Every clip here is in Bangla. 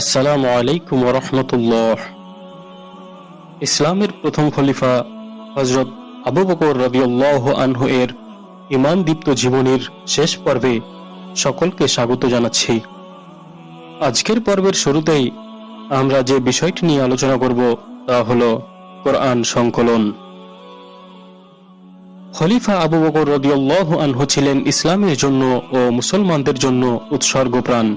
আসসালামু আলাইকুম রহমতুল্লাহ। ইসলামের প্রথম খলিফা হজরত আবু বকর রবিউল্লাহ আনহু এর ইমান দীপ্ত জীবনীর শেষ পর্বে সকলকে স্বাগত জানাচ্ছি। আজকের পর্বের শুরুতেই আমরা যে বিষয়টি নিয়ে আলোচনা করব তা হল কোরআন সংকলন। খলিফা আবু বকর রদিয়াল্লাহ আনহু ছিলেন ইসলামের জন্য ও মুসলমানদের জন্য উৎসর্গপ্রাণ।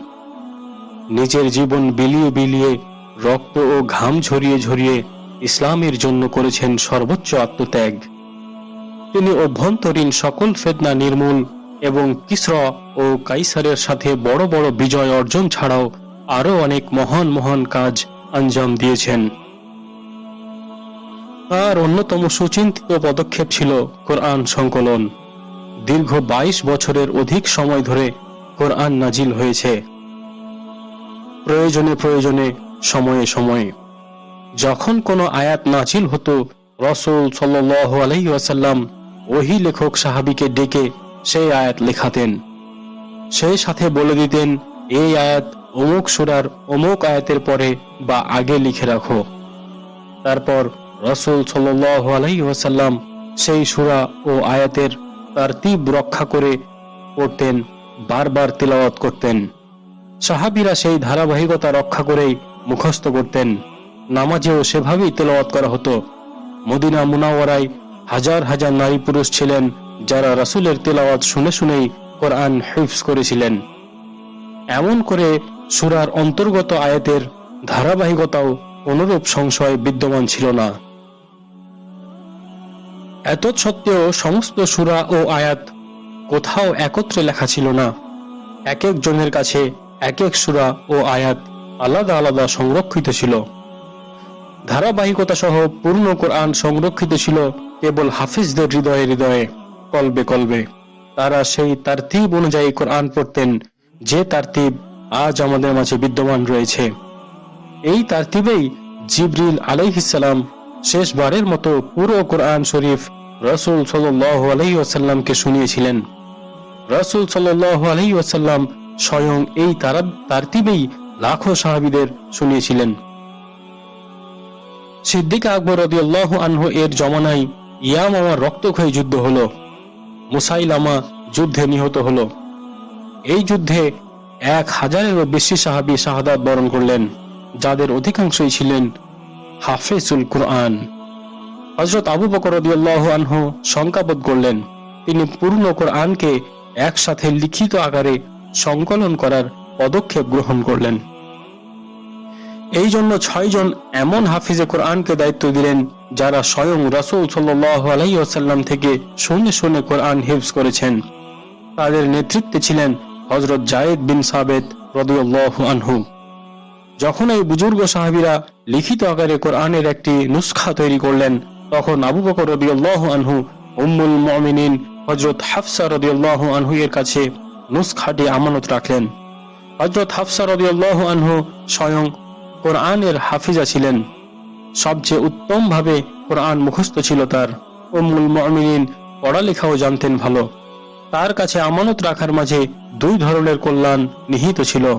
নিজের জীবন বিলিয়ে বিলিয়ে, রক্ত ও ঘাম ঝরিয়ে ঝরিয়ে ইসলামের জন্য করেছেন সর্বোচ্চ আত্মত্যাগ। তিনি অভ্যন্তরীণ সকল ফেতনা নির্মূল এবং কিসর ও কাইসারের সাথে বড় বড় বিজয় অর্জন ছাড়াও আরও অনেক মহান মহান কাজ আঞ্জাম দিয়েছেন। তার অন্যতম সুচিন্তিত পদক্ষেপ ছিল কোরআন সংকলন। দীর্ঘ ২২ বছরের অধিক সময় ধরে কোরআন নাজিল হয়েছে। প্রয়োজনে প্রয়োজনে, সময়ে সময়ে। যখন কোনো আয়াত নাজিল হতো, রসুল সাল্লাহ আলহিউসাল্লাম ওহি লেখক সাহাবিকে ডেকে সেই আয়াত লেখাতেন। সেই সাথে বলে দিতেন, এই আয়াত অমুক সুরার অমুক আয়াতের পরে বা আগে লিখে রাখো। তারপর রসুল সাল্লাহ আলহিউসাল্লাম সেই সুরা ও আয়াতের তার তীব রক্ষা করে পড়তেন, বারবার তিলাওয়াত করতেন। সাহাবিরা সেই ধারাবাহিকতা রক্ষা করেই মুখস্থ করতেন। নামাজেও সেভাবেই তেলাওয়াত করা হতো। মদিনা মুনাওয়ারায় হাজার হাজার নারী পুরুষ ছিলেন যারা রাসুলের তেলাওয়াত শুনে শুনেই কোরআন হিফজ করেছিলেন। এমন করে সুরার অন্তর্গত আয়াতের ধারাবাহিকতাও অনুরূপ সংশয় বিদ্যমান ছিল না। এত সত্ত্বেও সমস্ত সুরা ও আয়াত কোথাও একত্রে লেখা ছিল না। এক একজনের কাছে এক এক সুরা ও আয়াত আলাদা আলাদা সংরক্ষিত ছিল। ধারাবাহিকতা সহ পূর্ণ কোরআন সংরক্ষিত ছিল কেবল হাফিজদের হৃদয়ে হৃদয়ে, কলবে কলবে। তারা সেই তারতিব অনুযায়ী কোরআন পড়তেন, যে তারতিব আজ আমাদের মাঝে বিদ্যমান রয়েছে। এই তারতিবেই জিবরিল আলাইহিসাল্লাম শেষবারের মতো পুরো কোরআন শরীফ রসুল সাল্লাহ আলহিউসাল্লামকে শুনিয়েছিলেন। রসুল সাল্লাহ আলহিউসাল্লাম স্বয়ং এই তারা তারতিবেই লাখো সাহাবিদের শুনিয়েছিলেন। সিদ্দিক আকবর রদিয়াল্লাহ আনহু এর জমানায় ইয়ামামার রক্তক্ষয়ী যুদ্ধ হল মুসাইলামা যুদ্ধে নিহত হল। এই যুদ্ধে এক হাজারেরও বেশি সাহাবি শাহাদাত বরণ করলেন, যাদের অধিকাংশই ছিলেন হাফেজুল কুরআন। হজরত আবু বকর রদিয়াল্লাহ আনহু শঙ্কাবোধ করলেন, তিনি পূর্ণ কোরআনকে একসাথে লিখিত আকারে সংকলন করার পদক্ষেপ গ্রহণ করলেন। এই জন্য ছয়জন এমন হাফিজে কোরআনকে দায়িত্ব দিলেন, যারা স্বয়ং রসুল সাল্লাম থেকে শুনে শুনে কোরআন হিফজ করেছেন। তাদের নেতৃত্বে ছিলেন হজরত জায়েদ বিন সাবেদ রদুল্লাহ আনহু। যখন এই বুজুর্গ সাহাবিরা লিখিত আকারে কোরআনের একটি নুসখা তৈরি করলেন, তখন আবু বকর রদিউল্লাহ আনহু উম্মুল মমিনিন হজরত হাফসা রদিউল্লাহ আনহু এর কাছে নুসখাটি আমানত রাখলেন। হজরত হাফসা রদিউল্লাহ আনহু স্বয়ং কোরআনের হাফিজা ছিলেন। সবচেয়ে উত্তমভাবে কোরআন মুখস্থ ছিল তার। উম্মুল মমিনিন পড়ালেখাও জানতেন ভালো। তার কাছে আমানত রাখার মাঝে দুই ধরনের কল্যাণ নিহিত ছিল।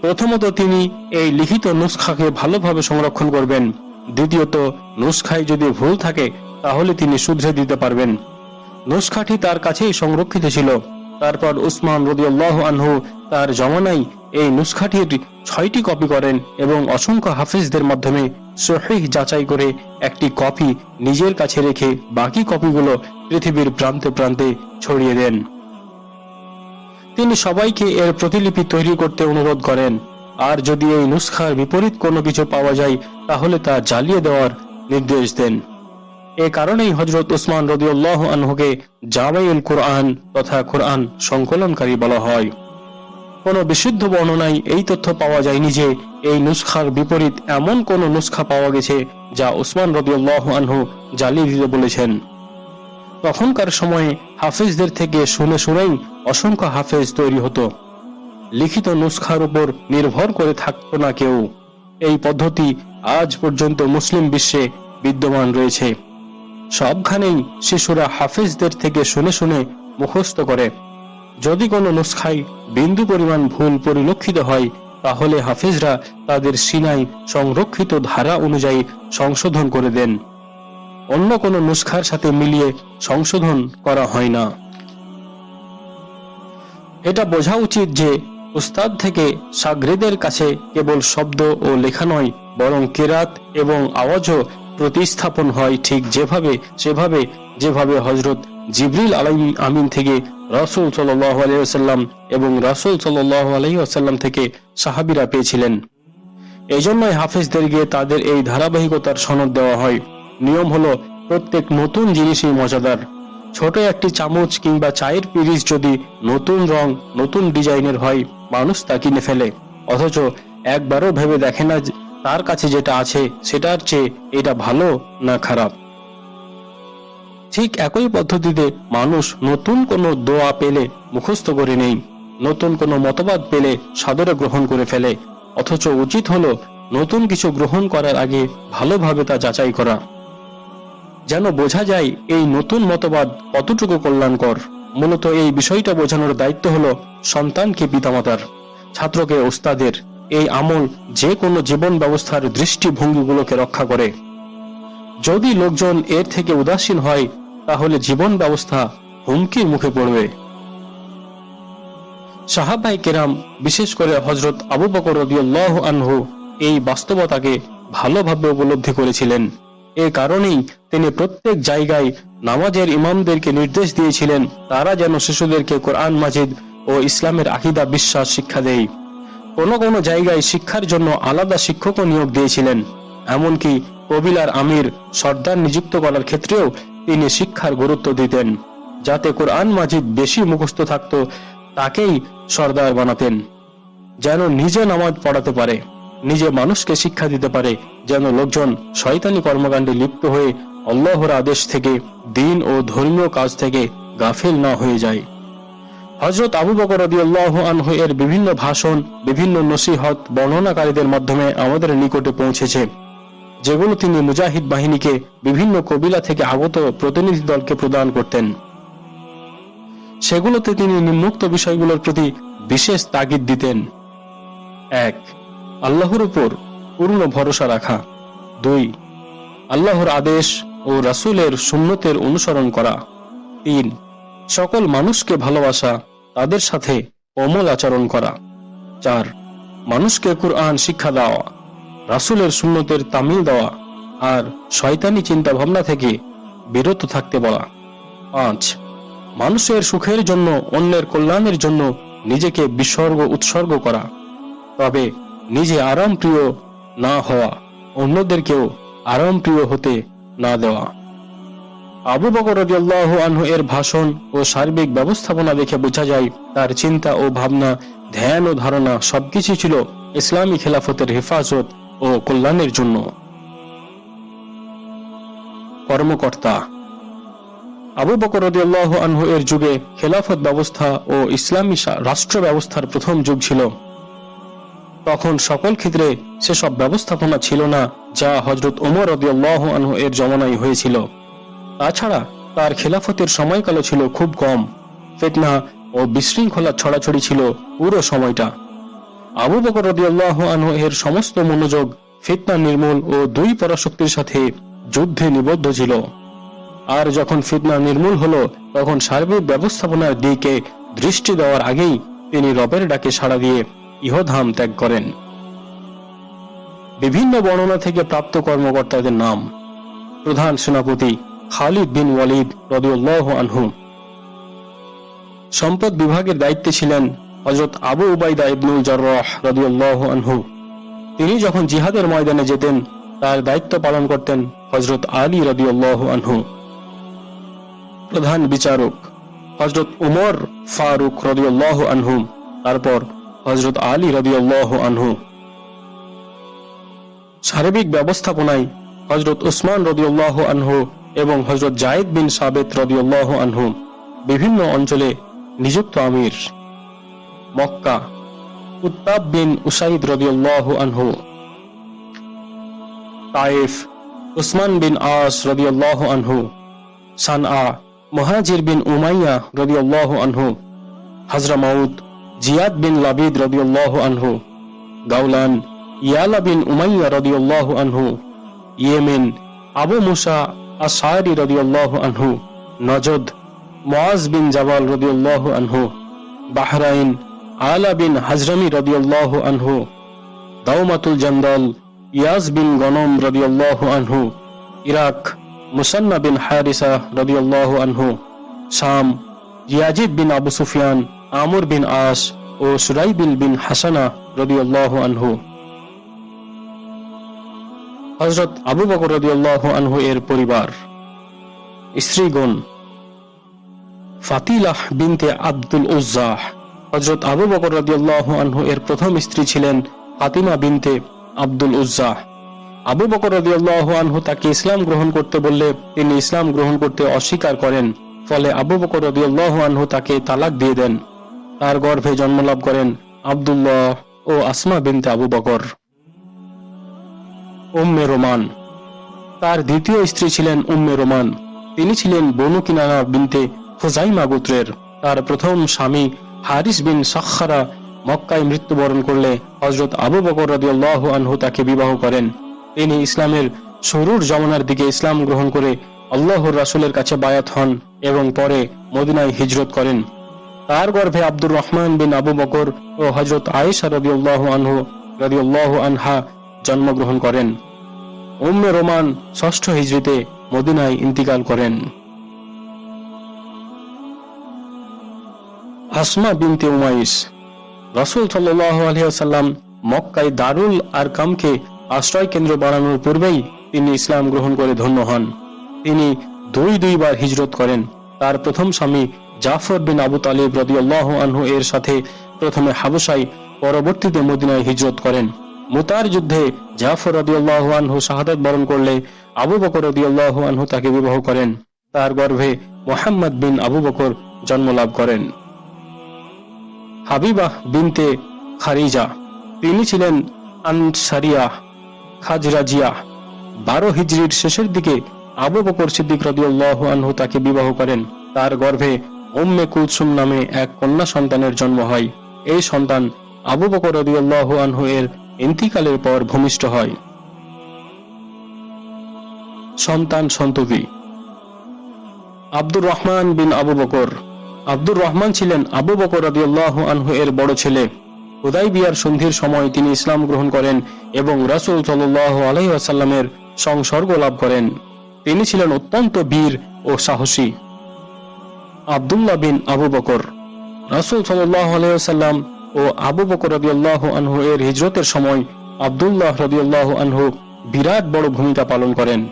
প্রথমত তিনি এই লিখিত নুসখাকে ভালোভাবে সংরক্ষণ করবেন। দ্বিতীয়ত, নুসখায় যদি ভুল থাকে, তাহলে তিনি শুধরে দিতে পারবেন। নুসখাটি তার কাছেই সংরক্ষিত ছিল। তারপর উসমান রদিয়াল্লাহ আনহু তার জমানাই এই নুসখাটির ছয়টি কপি করেন এবং অসংখ্য হাফিজদের মাধ্যমে সহিহ যাচাই করে একটি কপি নিজের কাছে রেখে বাকি কপিগুলো পৃথিবীর প্রান্তে প্রান্তে ছড়িয়ে দেন। তিনি সবাইকে এর প্রতিলিপি তৈরি করতে অনুরোধ করেন, আর যদি এই নুসখার বিপরীত কোনো কিছু পাওয়া যায়, তাহলে তা জ্বালিয়ে দেওয়ার নির্দেশ দেন। এ কারণেই হজরত উসমান রদিউল্লাহ আনহুকে জামাইউল কোরআন তথা কোরআন সংকলনকারী বলা হয়। কোন বিশুদ্ধ বর্ণনায় এই তথ্য পাওয়া যায়নি যে এই নুসখার বিপরীত এমন কোন নুসখা পাওয়া গেছে যা উসমান রদিউল্লাহ আনহু জ্বালিয়ে দিতে বলেছেন। তখনকার সময়ে হাফেজদের থেকে শুনে শুনেই অসংখ্য হাফেজ তৈরি হতো। লিখিত নুসখার উপর নির্ভর করে থাকতো না কেউ। এই পদ্ধতি আজ পর্যন্ত মুসলিম বিশ্বে বিদ্যমান রয়েছে। সবখানেই শিশুরা হাফেজদের থেকে শুনে শুনে মুখস্থ করে। যদি কোনো নুসখায় বিন্দু পরিমাণ ভুল পরিলক্ষিত হয়, তাহলে হাফিজরা তাদের সিনাই সংরক্ষিত ধারা অনুযায়ী সংশোধন করে দেন। অন্য কোনো নুস্খার সাথে মিলিয়ে সংশোধন করা হয় না। এটা বোঝা উচিত যে উস্তাদ থেকে সাগরেদের কাছে কেবল শব্দ ও লেখা নয়, বরং কেরাত এবং আওয়াজও প্রতিস্থাপন হয় ঠিক যেভাবে, সেভাবে, যেভাবে হজরত জিবরিল আলাই আমিন থেকে রাসুল আলাইসাল্লাম এবং রাসুল আলাইসাল্লাম থেকে সাহাবিরা পেয়েছিলেন। এই জন্যই হাফেজদেরকে তাদের এই ধারাবাহিকতার সনদ দেওয়া হয়। নিয়ম হলো প্রত্যেক নতুন জিনিসই মজাদার। ছোট একটি চামচ কিংবা চায়ের পিরিচ যদি নতুন রং, নতুন ডিজাইনের হয়, মানুষ তা কিনে ফেলে। অথচ একবারও ভেবে দেখে না তার কাছে যেটা আছে, সেটার চেয়ে এটা ভালো না খারাপ? ঠিক একই পদ্ধতিতে মানুষ নতুন কোনো দোয়া পেলে মুখস্থ করে নেই, নতুন কোনো মতবাদ পেলে সাদরে গ্রহণ করে ফেলে, অথচ উচিত হলো নতুন কিছু গ্রহণ করার আগে ভালোভাবে তা যাচাই করা। যেন বোঝা যায় এই নতুন মতবাদ কতটুকু কল্যাণকর। মূলত এই বিষয়টা বোঝানোর দায়িত্ব হলো সন্তানকে পিতামাতার, ছাত্রকে ওস্তাদের এই আমল যে কোনো জীবন ব্যবস্থার দৃষ্টিভঙ্গিগুলোকে রক্ষা করে। যদি লোকজন এর থেকে উদাসীন হয়, তাহলে জীবন ব্যবস্থা হুমকির মুখে পড়বে। সাহাবাই কেরাম, বিশেষ করে হজরত আবু বকর রদিয়াল্লাহ আনহু, এই বাস্তবতাকে ভালোভাবে উপলব্ধি করেছিলেন। এ কারণেই তিনি প্রত্যেক জায়গায় নামাজের ইমামদেরকে নির্দেশ দিয়েছিলেন, তারা যেন শিশুদেরকে কোরআন মাজিদ ও ইসলামের আকিদা, বিশ্বাস, শিক্ষা দেয়। কোনো কোনো জায়গায় শিক্ষার জন্য আলাদা শিক্ষকও নিয়োগ দিয়েছিলেন। এমনকি কবিলার আমির সর্দার নিযুক্ত করার ক্ষেত্রেও তিনি শিক্ষার গুরুত্ব দিতেন, যাতে কোরআন মাজিদ বেশি মুখস্থ থাকত, তাকেই সর্দার বানাতেন। যেন নিজে নামাজ পড়াতে পারে, নিজে মানুষকে শিক্ষা দিতে পারে, যেন লোকজন শয়তানি কর্মকাণ্ডে লিপ্ত হয়ে আল্লাহর আদেশ থেকে, দিন ও ধর্মীয় কাজ থেকে গাফিল না হয়ে যায়। হজরত আবু বকর আনহু এর বিভিন্ন ভাষণ, বিভিন্ন নসিহত বর্ণনাকারীদের মাধ্যমে আমাদের নিকটে পৌঁছেছে, যেগুলো তিনি মুজাহিদ বাহিনীকে বিভিন্ন কবিলা থেকে আগত প্রতিনিধি দলকে প্রদান করতেন। সেগুলোতে তিনি নিম্নোক্ত বিষয়গুলোর প্রতি বিশেষ তাগিদ দিতেন। এক, আল্লাহর উপর পূর্ণ ভরসা রাখা। দুই, আল্লাহর আদেশ ও রাসূলের সুন্নতের অনুসরণ করা। তিন সকল মানুষকে ভালোবাসা, তাদের সাথে অমল আচরণ করা। চার, মানুষকে কুরআন শিক্ষা দেওয়া, রাসুলের সুন্নতের তামিল দেওয়া আর শয়তানি চিন্তা ভাবনা থেকে বিরত থাকতে বলা। পাঁচ, মানুষের সুখের জন্য, অন্যের কল্যাণের জন্য নিজেকে বিসর্গ, উৎসর্গ করা। তবে নিজে আরাম প্রিয় না হওয়া, অন্যদেরকেও আরাম প্রিয় হতে না দেওয়া। আবু বকর রাদিয়াল্লাহু আনহু এর ভাষণ ও সার্বিক ব্যবস্থাপনা দেখে বোঝা যায়, তার চিন্তা ও ভাবনা, ধ্যান ও ধারণা সবকিছু ছিল ইসলামী খেলাফতের হেফাজত ও কল্যাণের জন্য। কর্মকর্তা আবু বকর রাদিয়াল্লাহু আনহু এর যুগে খেলাফত ব্যবস্থা ও ইসলামী রাষ্ট্র ব্যবস্থার প্রথম যুগ ছিল। তখন সকল ক্ষেত্রে সেসব ব্যবস্থাপনা ছিল না, যা হজরত ওমর রদিয়াল্লাহ আনহু এর জমানায় হয়েছিল। তাছাড়া তার খেলাফতের সময়কালও ছিল খুব কম। ফেতনা ও বিশৃঙ্খলা ছড়াছড়ি ছিল পুরো সময়টা। আবু বকর রদিয়াল্লাহ আনহু এর সমস্ত মনোযোগ ফিতনা নির্মূল ও দুই পরাশক্তির সাথে যুদ্ধে নিবদ্ধ ছিল। আর যখন ফিতনা নির্মূল হলো, তখন সার্বিক ব্যবস্থাপনার দিকে দৃষ্টি দেওয়ার আগেই তিনি রবের ডাকে সাড়া দিয়ে ইহধাম ত্যাগ করেন। বিভিন্ন বর্ণনা থেকে প্রাপ্ত কর্মকর্তাদের নাম। প্রধান সেনাপতি খালিদ বিন ওয়ালিদ রদিউল্লাহ আনহু সম্পদ বিভাগের দায়িত্বে ছিলেন হজরত আবু উবাইদা ইবনুল জার্রাহ রদিউল্লাহ আনহু। তিনি যখন জিহাদের ময়দানে যেতেন, তার দায়িত্ব পালন করতেন হজরত আলী রদিউল্লাহ আনহু। প্রধান বিচারক হজরত উমর ফারুক রদিউল্লাহ আনহু, তারপর হজরত আলী রদিউল্লাহ আনহু। সার্বিক ব্যবস্থাপনায় হজরত উসমান রদিউল্লাহ আনহু এবং হজরত জায়েদ বিন সাবেত রদিউল্লাহ আনহু বিভিন্ন অঞ্চলে নিযুক্ত আমির। মক্কা উত্তাব বিন উসাইদ রদিউল্লাহ আনহু তাইফ উসমান বিন আস রদিউল্লাহ আনহু, সানআ মুহাজির বিন উমাইয়া রদিউল্লাহ আনহু, হাজরা মাউদ জিয়াদ বিন লাবিদ রদিউল্লাহ আনহু গাউলান ইয়ালা বিন উমাইয়া রদিউল্লাহু আনহু, ইয়েমেন আবু মুসা আশারি রদিউল্লাহু আনহু, নজদ, মুআজ বিন জাবাল রদিউল্লাহু আনহু, বাহরাইন, আলা বিন হাজরামি রদিউল্লাহু আনহু দাউমাতুল জন্দল, ইয়াজ বিন গনম রদিউল্লাহু আনহু, ইরাক, মুসান্না বিন হারিসা রদিউল্লাহু আনহু, Sham, Yazid bin Abu Sufyan, Amr bin As ও সুরাইবিল বিন হাসানা রদিউল্লাহু আনহু। হজরত আবু বকর আনহু এর পরিবার। স্ত্রীগণ ফাতিলাহ বিনতে আব্দুল উজ্জাহ হজরত আবু বকর আনহু এর প্রথম স্ত্রী ছিলেন ফাতিমা বিনতে আব্দুল উজ্জাহ আবু বকর আনহু তাকে ইসলাম গ্রহণ করতে বললে তিনি ইসলাম গ্রহণ করতে অস্বীকার করেন, ফলে আবু বকর রদিউল্লাহু আনহু তাকে তালাক দিয়ে দেন। তার গর্ভে জন্মলাভ করেন আব্দুল্লাহ ও Asma binte Abu Bakr. Umme Roman. তার দ্বিতীয় স্ত্রী ছিলেন উম্মে রোমান। তিনি ছিলেন বনু কিনানা বিনতে হুজাইমা গোত্রের। তার প্রথম স্বামী হারিস বিন সাক্ষারা মক্কায় মৃত্যুবরণ করলে হজরত আবু বকর রাদিয়াল্লাহু আনহু তাকে বিবাহ করেন। তিনি ইসলামের শুরুর জমানার দিকে ইসলাম গ্রহণ করে আল্লাহর রাসূলের কাছে বায়াত হন এবং পরে মদিনায় হিজরত করেন। তার গর্ভে আব্দুর রহমান বিন আবু বকর ও হজরত আয়েশা রাদিয়াল্লাহু আনহু রাদিয়াল্লাহু আনহা জন্মগ্রহণ করেন। উম্মে রোমান ষষ্ঠ হিজরিতে মদিনায় ইন্তিকাল করেন। আসমা বিনতে উমাইস, রসুল আলহিহাল্লাম মক্কায় দারুল আর কামকে আশ্রয় কেন্দ্র বানানোর পূর্বেই তিনি ইসলাম গ্রহণ করে ধন্য হন। তিনি দুই দুইবার হিজরত করেন। তার প্রথম স্বামী জাফর বিন আবু তালিব রদিয়াল্লাহ আনহু এর সাথে প্রথমে হাবসাই পরবর্তীতে মদিনায় হিজরত করেন। মুতার যুদ্ধে জাফর রদিয়াল্লাহ আনহু শাহাদাত বরণ করলে আবু বকর রদিয়াল্লাহ আনহু তাকে বিবাহ করেন। তার গর্ভে মোহাম্মদ বিন আবু বকর জন্মলাভ করেন। হাবিবাহ বিনতে খারিজা। তিনি ছিলেন আনসারিয়া খাজরাজিয়া। বারো হিজরির শেষের দিকে আবু বকর সিদ্দিক রদিউল্লাহ আনহু তাকে বিবাহ করেন। তার গর্ভে উম্মে কুলসুম নামে এক কন্যা সন্তানের জন্ম হয়। এই সন্তান আবু বকর রদিউল্লাহ আনহু এর ইন্তিকালের পর ভূমিষ্ঠ হয়। সন্তান সন্ততি। আব্দুর রহমান বিন আবু বকর। আব্দুর রহমান ছিলেন আবু বকর রাদিয়াল্লাহ আনহু এর বড় ছেলে। হুদাই বিয়ার সন্ধির সময় তিনি ইসলাম গ্রহণ করেন এবং রাসুল সাল্লাহ আলহিহাসাল্লামের সংসর্গ লাভ করেন। তিনি ছিলেন অত্যন্ত বীর ও সাহসী। আবদুল্লাহ বিন আবু বকর। রাসুল সাল্লাহ আলহিহাসাল্লাম ও আবু বকর রাদিয়াল্লাহ আনহু এর হিজরতের সময় আবদুল্লাহ রাদিয়াল্লাহ আনহু বিরাট বড় ভূমিকা পালন করেন।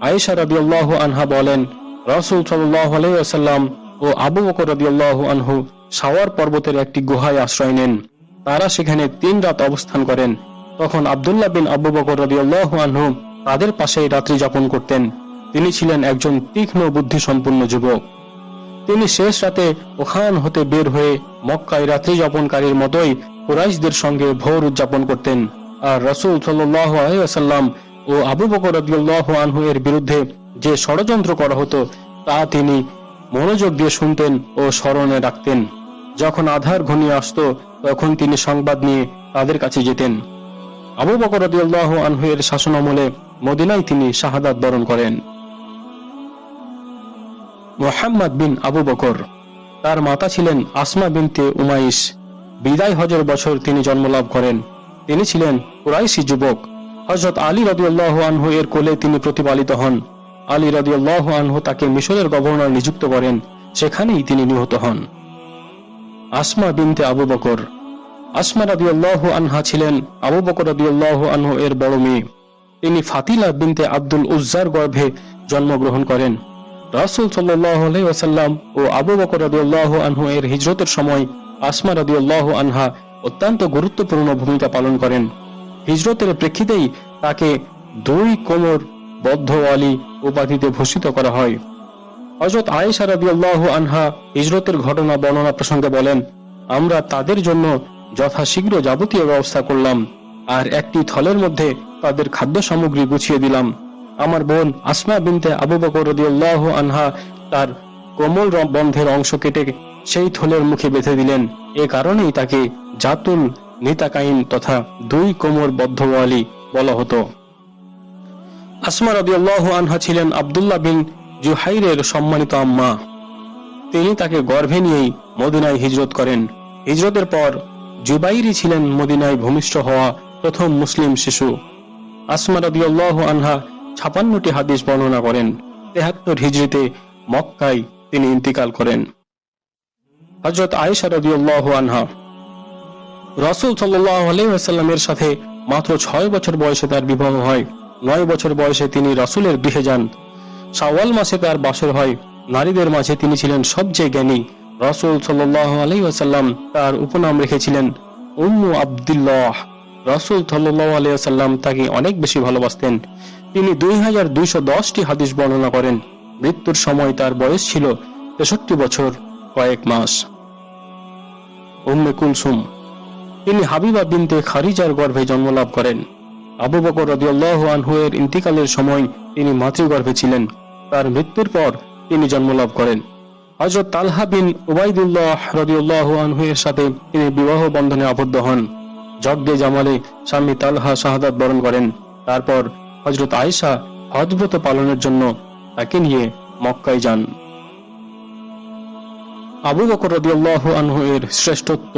আয়েশা রাদিয়াল্লাহ আনহা বলেন, রাসুল সাল্লাহ আলহিহাসাল্লাম ও আবু বকর রাদিয়াল্লাহু আনহু সাওয়ার পর্বতের একটি গুহায় আশ্রয় নেন। তারা সেখানে তিন রাত অবস্থান করেন। তখন আবদুল্লাহ বিন আবু বকর রাদিয়াল্লাহু আনহু তাদের পাশেই রাত্রি যাপন করতেন। তিনি ছিলেন একজন তীক্ষ্ণ বুদ্ধিসম্পন্ন যুবক। তিনি শেষ রাতে ওখান হতে বের হয়ে মক্কায় রাত্রি যাপনকারীর মতোই কুরাইশদের সঙ্গে ভোর উদযাপন করতেন। আর রসুল আলাইসাল্লাম ও আবু বকর আনহু এর বিরুদ্ধে যে ষড়যন্ত্র করা হতো, তা তিনি মনোযোগ দিয়ে শুনতেন ও স্মরণে রাখতেন। যখন আধার ঘনিয়ে আসত, তখন তিনি সংবাদ নিয়ে তাদের কাছে যেতেন। আবু বকর আনহু এর শাসনামলে মদিনায় তিনি শাহাদাত বরণ করেন। মোহাম্মদ বিন আবু বকর। তার মাতা ছিলেন আসমা বিনতে উমাইস বিদায় হজের বছর তিনি জন্মলাভ করেন। তিনি ছিলেন কুরাইশি যুবক। হজরত আলী রদিউল্লাহ আনহু এর কোলে তিনি প্রতিপালিত হন। আলী রাদিয়াল্লাহু আনহু তাকে মিশরের গভর্নর নিযুক্ত করেন। সেখানেই তিনি নিহত হন। আসমা বিনতে আবু বকর। আসমা রাদিয়াল্লাহু আনহা ছিলেন আবু বকর রাদিয়াল্লাহু আনহু এর বড় মেয়ে। তিনি ফাতিলা বিনতে আব্দুল উজ্জার গর্ভে জন্মগ্রহণ করেন। রাসূল সাল্লাল্লাহু আলাইহি ওয়াসাল্লাম ও আবু বকর রাদিয়াল্লাহু আনহু এর হিজরতের সময় আসমা রাদিয়াল্লাহু আনহা অত্যন্ত গুরুত্বপূর্ণ ভূমিকা পালন করেন। হিজরতের প্রেক্ষিতেই তাকে দুই কোমর বদ্ধ উপাধিতে ভূষিত করা হয়। হজরত আয়েশা রাদিয়াল্লাহ আনহা হিজরতের ঘটনা বর্ণনা প্রসঙ্গে বলেন, আমরা তাদের জন্য যথাশীঘ্র যাবতীয় ব্যবস্থা করলাম, আর একটি থলের মধ্যে তাদের খাদ্য সামগ্রী গুছিয়ে দিলাম। আমার বোন আসমা বিনতে আবু বকর রাদিয়াল্লাহ আনহা তার কোমল বন্ধের অংশ কেটে সেই থলের মুখে বেঁধে দিলেন। এ কারণেই তাকে জাতুল নিতাকাইন তথা দুই কোমর বদ্ধওয়ালি বলা হতো। আসমা রাদিয়াল্লাহু আনহা ছিলেন আব্দুল্লাহ বিন জুহাইরের সম্মানিত আম্মা। তিনি তাকে গর্ভে নিয়েই মদিনায় হিজরত করেন। হিজরতের পর জুবাইরি ছিলেন মদিনায় ভূমিষ্ঠ হওয়া প্রথম মুসলিম শিশু। আসমা রাদিয়াল্লাহু আনহা ছাপান্নটি হাদিস বর্ণনা করেন। তেহাত্তর হিজরিতে মক্কায় তিনি ইন্তিকাল করেন। হজরত আয়েশা রাদিয়াল্লাহু আনহা, রসুল সাল্লাল্লাহু আলাইহি সাথে মাত্র ছয় বছর বয়সে তার বিবাহ হয়। নয় বছর বয়সে তিনি রসুলের গৃহে যান। শাওয়াল মাসে তার বাসর হয়। নারীদের মাঝে তিনি ছিলেন সবচেয়ে জ্ঞানী। রসুল ওয়াসাল্লাম তার উপনাম রেখেছিলেন, উম্মু আব্দুল্লাহ। রসুল সাল্লাল্লাহু আলাইহি তাকে অনেক বেশি ভালোবাসতেন। তিনি দুই হাজার দুইশো দশটি হাদিস বর্ণনা করেন। মৃত্যুর সময় তার বয়স ছিল তেষট্টি বছর কয়েক মাস। উম্মে কুলসুম, তিনি হাবিবা বিনতে খারিজার গর্ভে জন্মলাভ করেন। আবু বকর রদিয়াল্লাহু আনহু এর ইন্তিকালের সময় তিনি মাতৃগর্ভে ছিলেন। তার মৃত্যুর পর তিনি জন্মলাভ করেন। হযরত তালহা বিন উবাইদুল্লাহ রদিউল্লাহ আনহু এর সাথে তিনি বিবাহ বন্ধনে আবদ্ধ হন। যজ্ঞে জামালে স্বামী তালহা শাহাদাত বরণ করেন। তারপর হযরত আয়েশা হজব্রত পালনের জন্য তাকে নিয়ে মক্কায় যান। আবু বকর রদিয়াল্লাহু আনহু এর শ্রেষ্ঠত্ব।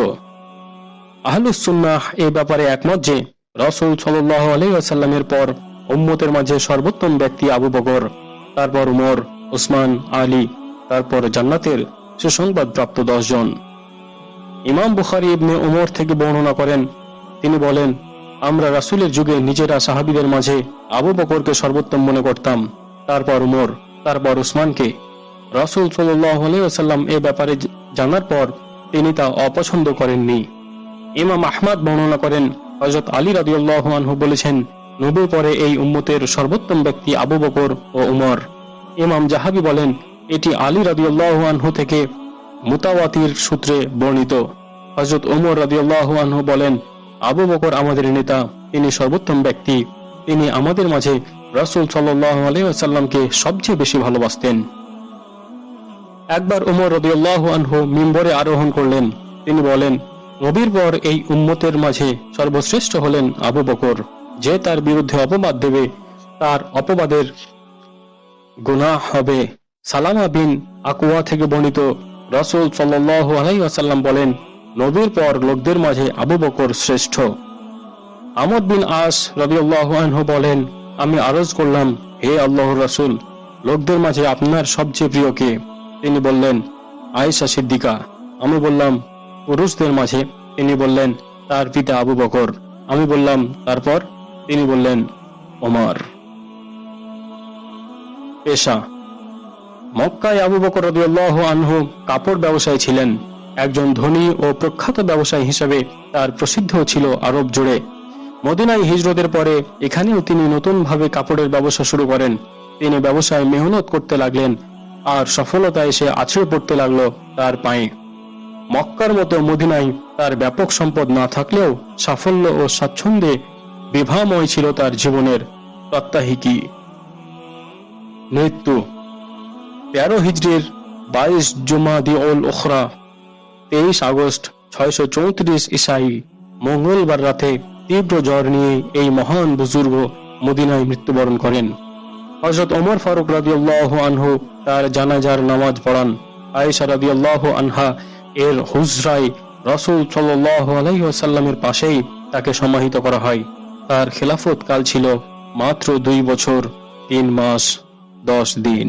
আহলুস সুন্নাহ এ ব্যাপারে একমত যে, রসুল সাল্লাল্লাহু আলাইহি ওয়াসাল্লামের পর উম্মতের মাঝে সর্বোত্তম ব্যক্তি আবু বকর, তারপর উমর, উসমান, আলী, তারপর জান্নাতের সুসংবাদ প্রাপ্ত জন ইমাম বুখারী ইবনে উমর থেকে বর্ণনা করেন, তিনি বলেন আমরা রাসূলের যুগে নিজেরা সাহাবীদের মাঝে আবু বকরকে সর্বোত্তম মনে করতাম। তারপর উমর, তারপর উসমানকে। রাসূল আলাইহি এ ব্যাপারে জানার পর তিনি তা অপছন্দ করেননি। ইমাম আহমদ বর্ণনা করেন হজরত আলী রাদিউল্লাহু আনহু বলেছেন, নবীর পরে এই উম্মতের সর্বোত্তম ব্যক্তি আবু বকর ও উমর। ইমাম জাহাবি বলেন, এটি আলী রাদিউল্লাহমানহু থেকে মুতাওয়াতির সূত্রে বর্ণিত। হজরত উমর রাদিউল্লাহমানহু বলেন আবু বকর আমাদের নেতা তিনি সর্বোত্তম ব্যক্তি। তিনি আমাদের মাঝে রাসূল আলাইহি সবচেয়ে বেশি ভালোবাসতেন। একবার উমর রদিয়াল্লাহু আনহু মিম্বরে আরোহণ করলেন। তিনি বলেন, নবীর পর এই উম্মতের মাঝে সর্বশ্রেষ্ঠ হলেন আবু বকর। যে তার বিরুদ্ধে অপবাদ দেবে, তার অপবাদের গুনাহ হবে। সালামা বিন আকুয়া থেকে বর্ণিত রসুল সাল্লাল্লাহু আলাইহি ওয়াসাল্লাম বলেন নবীর পর লোকদের মাঝে আবু বকর শ্রেষ্ঠ। আমদ বিন আস রাদিয়াল্লাহু আনহু বলেন, আমি আরজ করলাম, হে আল্লাহ রাসূল, লোকদের মাঝে আপনার সবচেয়ে প্রিয় কে? তিনি বললেন, আয়েশা সিদ্দিকা। আমি বললাম, পুরুষদের মাঝে? তিনি বললেন, তার পিতা আবু বকর। আমি বললাম, তারপর? তিনি বললেন, ওমর। পেশা। মক্কায় আবু বকর রদিয়াল্লাহু আনহু কাপড় ব্যবসায়ী ছিলেন। একজন ধনী ও প্রখ্যাত ব্যবসায়ী হিসেবে তার প্রসিদ্ধ ছিল আরব জুড়ে। মদিনায় হিজরতের পরে এখানেও তিনি নতুনভাবে কাপড়ের ব্যবসা শুরু করেন। তিনি ব্যবসায় মেহনত করতে লাগলেন আর সফলতা এসে আছড়ে পড়তে লাগল তার পায়ে। মক্কার মতো মদিনায় তার ব্যাপক সম্পদ না থাকলেও সাফল্য ও স্বাচ্ছন্দ্যে বিভাময় ছিল তার জীবনের প্রত্যাহিকী মৃত্যু তেরো হিজড়ির বাইশ জুমা দি ওল ওখরা তেইশ আগস্ট ছয়শো চৌত্রিশ ইসাই। মঙ্গলবার রাতে তীব্র জ্বর নিয়ে এই মহান বুজুর্গ মদিনায় মৃত্যুবরণ করেন। হজরত ওমর ফারুক রাদিয়াল্লাহ আনহু তার জানাজার নামাজ পড়ান। আয়েশা রাদিয়াল্লাহ আনহা এর হুজরায় রসুল সাল্লাহ আলাইসাল্লামের পাশেই তাকে সমাহিত করা হয়। তার খেলাফত কাল ছিল মাত্র দুই বছর, তিন মাস, দশ দিন।